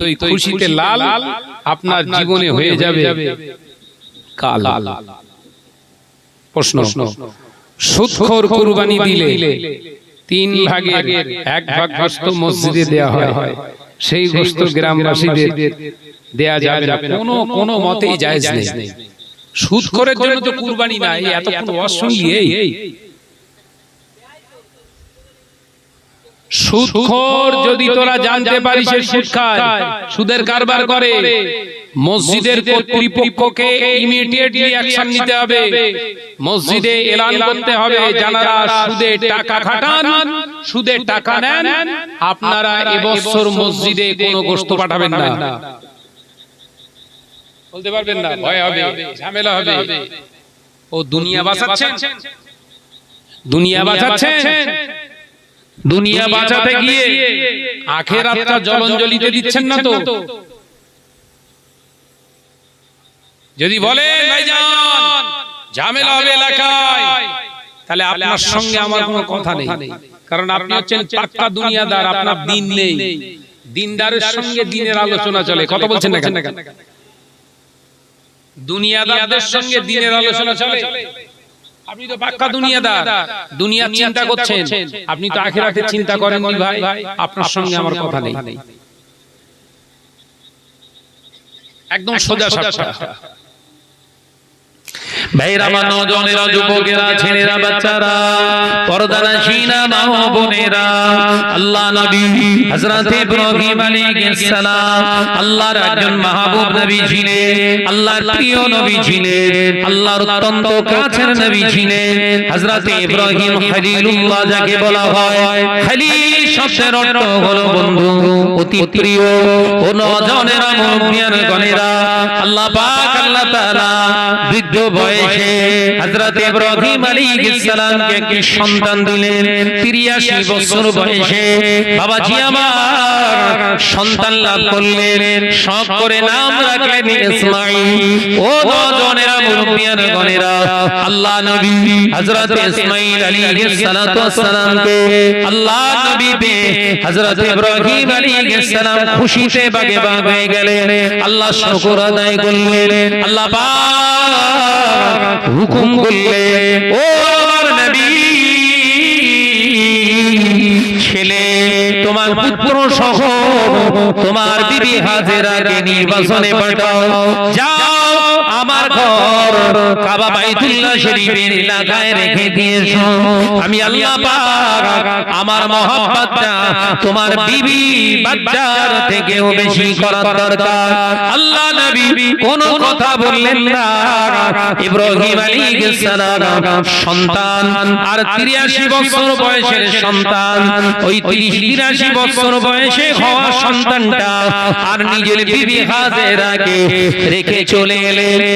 তো এই খুশিতে লাল আপনার জীবনে হয়ে যাবে। কাল। প্রশ্ন। সুৎখর কুরবানি দিলে তিন ভাগের এক ভাগ গোস্ত মসজিদে দেয়া হয়। সেই গোস্ত গ্রামবাসীদের দেয়া যাবে না। কোনো কোনো মতেই জায়েজ নেই। সুৎখরের জন্য তো কুরবানি নাই এতক্ষণ ওয়াজ শুনলি এই। সুদখোর যদি তোরা জানতে পারিস সুদ খায় সুদের কারবার করে মসজিদের কর্তৃপক্ষকে ইমিডিয়েটলি অ্যাকশন নিতে হবে। মসজিদে এলান করতে হবে যারা সুদে টাকা খাটান সুদে টাকা নেন আপনারা এবছর মসজিদে কোনো গোশত পাঠাবেন না। বলতে পারবেন না ভয় হবে ঝামেলা হবে। ও দুনিয়া বাঁচাচ্ছেন? দুনিয়া বাঁচাচ্ছেন? দুনিয়া বাঁচাতে গিয়ে আখেরাতটা জলঞ্জলিতে দিচ্ছেন না তো। যদি বলে ভাইজান ঝামেলা হবে এলাকায় তাহলে আপনার সঙ্গে আমার কোনো কথা নেই। কারণ আপনি হচ্ছেন পাক্কা দুনিয়াদার আপনার দিন নেই। দিনদারের সঙ্গে দিনের আলোচনা চলে। কথা বলছেন না কেন? দুনিয়াদারদের সঙ্গে দিনের আলোচনা চলে। আপনি তো পাক্কা দুনিয়াদার। দুনিয়ার চিন্তা করছেন। আপনি তো আখেরাতের চিন্তা করেন নি ভাই। আপনার সঙ্গে আমার কথা নেই। একদম সোজা সাপটা। ভাইরা আমার নজনেরা যুবকেরা, ছেলেরা, বাচ্চারা পর্দারা সিনা মা বোনেরা আল্লাহ নবী হযরত ইব্রাহিম আলাইহিস সালাম, আল্লাহর একজন মাহবুব নবী ছিলেন, আল্লাহর প্রিয় নবী ছিলেন, আল্লাহর অত্যন্ত কাছের নবী ছিলেন। হযরত ইব্রাহিম খলিলুল্লাহ যাকে বলা হয়, খলিল শব্দের অর্থ হলো বন্ধু, অতি প্রিয়। ও নজনেরা মুমিয়ান গণেরা আল্লাহ পাক আল্লাহ তাআলা বৃদ্ধ বয়সে হযরত ইব্রাহিম আলাইহিস সালামকে একটি সন্তান দিলেন 83 বছর বয়সে। বাবাজি আমার সন্তান লাভ করলেন, সব করে নাম রাখলেন ইসমাঈল। ও নজনেরা মুরব্বিয়ান গণেরা আল্লাহ নবী হযরত ইসমাঈল আলাইহিস সালাতু ওয়াসসালামকে আল্লাহ নবী পে হযরত ইব্রাহিম আলাইহিস সালাম খুশিতে বাগে বাগ হয়ে গেলেন, আল্লাহ শুকর আদায় করলেন আল্লাহ হুকুম করলে, ও আমার নবী, ছেলে, তোমার পুত্র সহ তোমার দিদি হাজেরাকে নির্বাচনে পাঠাও। যাও আমার ঘর কাবা বাইতুল্লাহ শরীফের এলাকায় রেখে দিয়েছ। আমি আল্লাহ পাক আমার মহব্বতটা তোমার বিবি বাচ্চার থেকেও বেশি করার দরকার। আল্লাহ নবী কোন কথা বললেন না। ইব্রাহিম আলাইহিস সালাম সন্তান। আর 83 বছর বয়সের সন্তান। ওই 30 83 বছর বয়সে হওয়া সন্তানটা। আর নিজের বিবি হাজেরাকে রেখে চলে এলেন।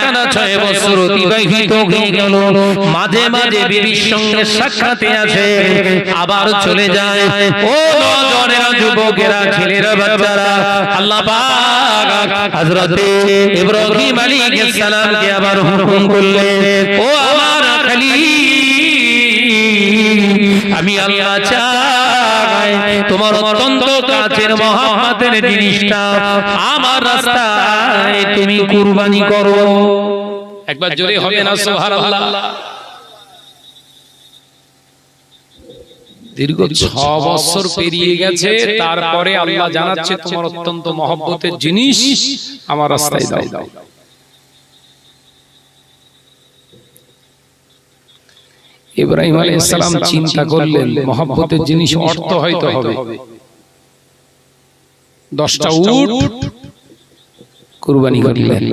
একটানা ছয় বছর অতিবাহিত হয়ে গেল। মাঝে মাঝে বিবির সঙ্গে সাক্ষাতে আসে আবার চলে যায়। ও নজনেরা যুবকেরা ছেলেরা বাচ্চারা আল্লাহ পাক হযরত ইব্রাহিম আলাইহিস সালামকে আবার হুকুম করলেন ও আমার খলিল আমি আল্লাহ চাই তোমার অত্যন্ত কাছের মহাব্বতের জিনিসটা আমার রাস্তায় তুমি কুরবানি করো। একবার জোরে হবে না সুবহানাল্লাহ। দীর্ঘ ছ বছর পেরিয়ে গেছে তারপরে আল্লাহ জানাচ্ছে তোমার অত্যন্ত মহব্বতের জিনিস আমার রাস্তায় দাও। ইব্রাহিম আলাইহিস সালাম চিন্তা করলেন মহব্বতের জিনিস অর্থ হয়তো হবে। দশটা উট কুরবানি করলেন।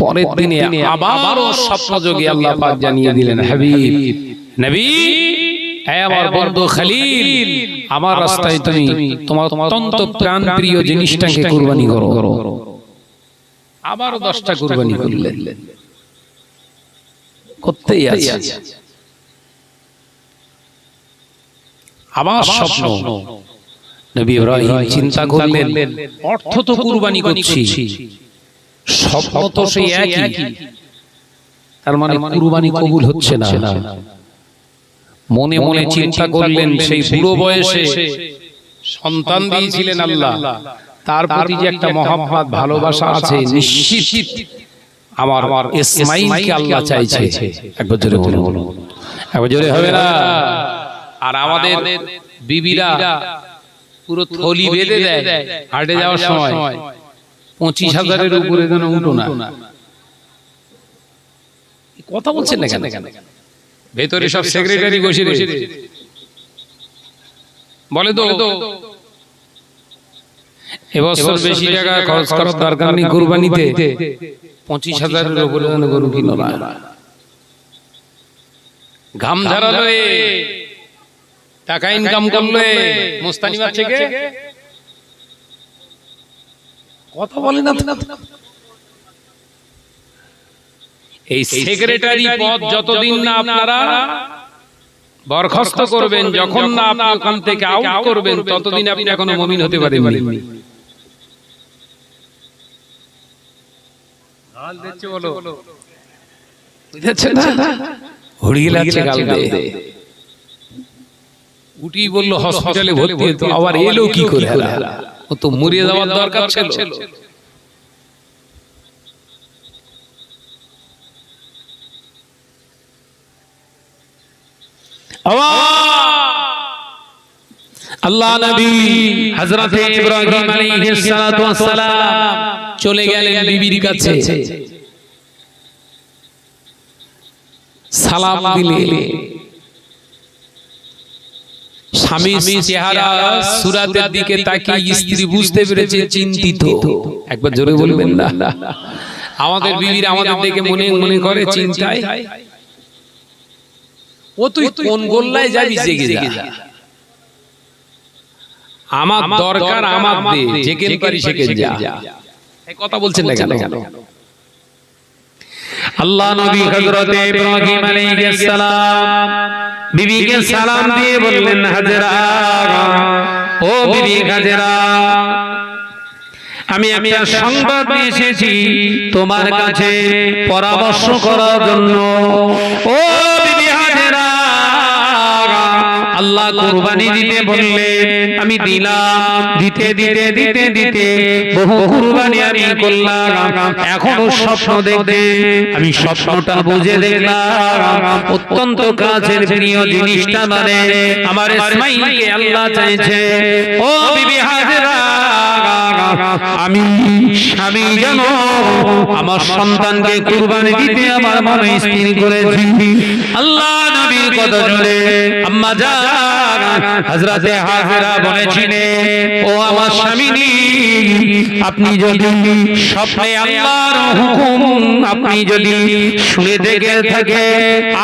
পরের দিনে আবারও স্বপ্নযোগে আল্লাহ পাক জানিয়ে দিলেন হাবিব নবী হে আমার বন্ধু খলিল আমার রাস্তায় তুমি তোমার অত্যন্ত প্রাণ প্রিয় জিনিসটাকে কুরবানি করো। আবারও দশটা কুরবানি করলেন। করতেই আছে। আমার স্বপ্ন। নবী ইব্রাহিম চিন্তা করলেন অর্থ তো কুরবানি করছি। স্বপ্ন তো সেই একই। তার মানে কুরবানি কবুল হচ্ছে না। মনে মনে চিন্তা করলেন সেই বুড়ো বয়সে। সন্তান দিয়েছিলেন আল্লাহ। তার প্রতি যে একটা মহাব্বত ভালোবাসা আছে নিশ্চিত। আমার আমার ইসমাইলকে আল্লাহ চাইছে। একবার জোরে বলুন। একবার জোরে হবে না। আর আমাদের বিবিরা পুরো থলি বেঁধে দেয়। হাটে যাওয়ার সময়। পঁচিশ হাজারের উপরে যেন উঠো না। কথা বলছেন না কেন? কেন? ভেতরে সব সেক্রেটারি বসে রয়েছে। বলে তো এবছর বেশি টাকা খরচ করার দরকার নেই কুরবানিতে। পঁচিশ হাজারের উপরে গরু কিনো না। ঘাম ঝাড়ালো টাকা ইনকাম করলে মুস্তানি বাচ্চা কে কথা বলে না। এই সেক্রেটারি পদ যতদিন না আপনারা বরখাস্ত করবেন যখন না আপনি ওখান থেকে আউট করবেন ততদিন আপনি এখনও মমিন হতে পারেন হড়িয়ে লাগছে গাল দিয়ে। উঠি বলল হসপিটালে ভর্তি হতো আবার এলো কি করে ও তো মরিয়ে যাওয়ার দরকার ছিল। আল্লাহ নবী হযরত ইব্রাহিম আলাইহিস সালাতু ওয়াস সালাম চলে গেলেন বিবির কাছে। সালাম দিলে স্বামী চেহারা সুরাতের দিকে তাকিয়ে স্ত্রী বুঝতে পেরেছে চিন্তিত। একবার জোরে বলবেন না। আমাদের বিবির আমাদের দেখে মনে মনে করে চিন্তায়। ও তুই কোন গোল্লায় যাবি জেগে যা। আমার দরকার আমার দে যেখানে পারি সেখানে যা। কথা বলছেন না কেন? আল্লাহ নবী হযরত ইব্রাহিম আলাইহিস সালাম বিবিকে সালাম দিয়ে বললেন হাজেরা ও বিবি হাজেরা আমি আমি সংবাদ এসেছি তোমার কাছে পরামর্শ করার জন্য। ও আল্লাহ কুরবানি দিতে বললেন আমি দিলাম। দিতে দিতে দিতে দিতে বহু কুরবানি আমি করলাম। এখনও স্বপ্ন দেখতে আমি স্বপ্নটা বুঝে দেখলাম। অত্যন্ত কাছের প্রিয় জিনিসটা মানে আমার ইসমাইলকে আল্লাহ চাইছে। ও বিবি হাজেরা। আমি স্বামী যেন আমার সন্তানকে কুরবানি দিতে আমার মনে স্থির করেছি। আল্লাহ আমার আপনি যদি স্বপ্নে আল্লাহর হুকুম আপনি যদি শুনে দেখে থাকে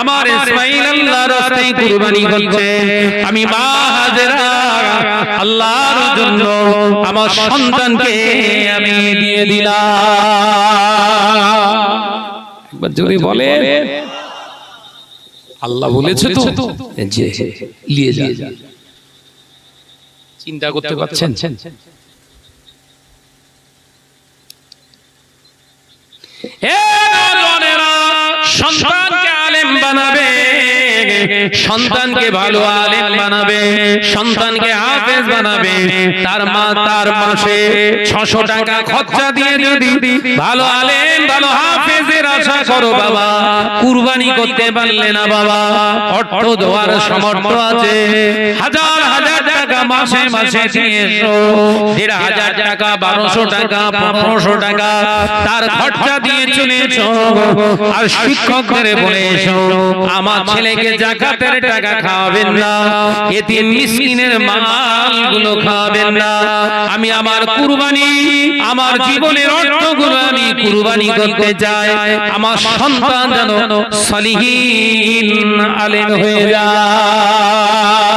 আমার আল্লাহর কুরবানি করছে। আমি আল্লাহর জন্য আমার সন্তানকে আমি দিয়ে দিলাম। জোরে বলে আল্লাহ বলেছে তো? যে নিয়ে যা। চিন্তা করতে পারছেন? সন্তানকে আলেম বানাবে। সন্তানকে ভালো আলেম বানাবে। সন্তানকে হাফেজ বানাবে। তার মা তার মাসে ছশো টাকা খরচা দিয়ে যদি ভালো আলেম ভালো হাফেজের আশা করো বাবা। কুরবানি করতে পারলে না বাবা। অর্থ দেওয়ার সমর্থ আছে। হাজার হাজার টাকা মাসে মাসে দিয়েছ দেড় হাজার টাকা, বারোশো টাকা, পনেরোশো টাকা, তার খরচা দিয়ে চলেছো আর শিক্ষকদের বলেছ আমার ছেলেকে জাকাতের টাকা খাওয়াবেন না, এতে খাওয়াবেন না। আমি আমার কুরবানি, আমার জীবনের অর্থগুলো আমি কুরবানি করতে চাই। আমার সন্তান যেন সলিহীন আলেম হয়ে যায়।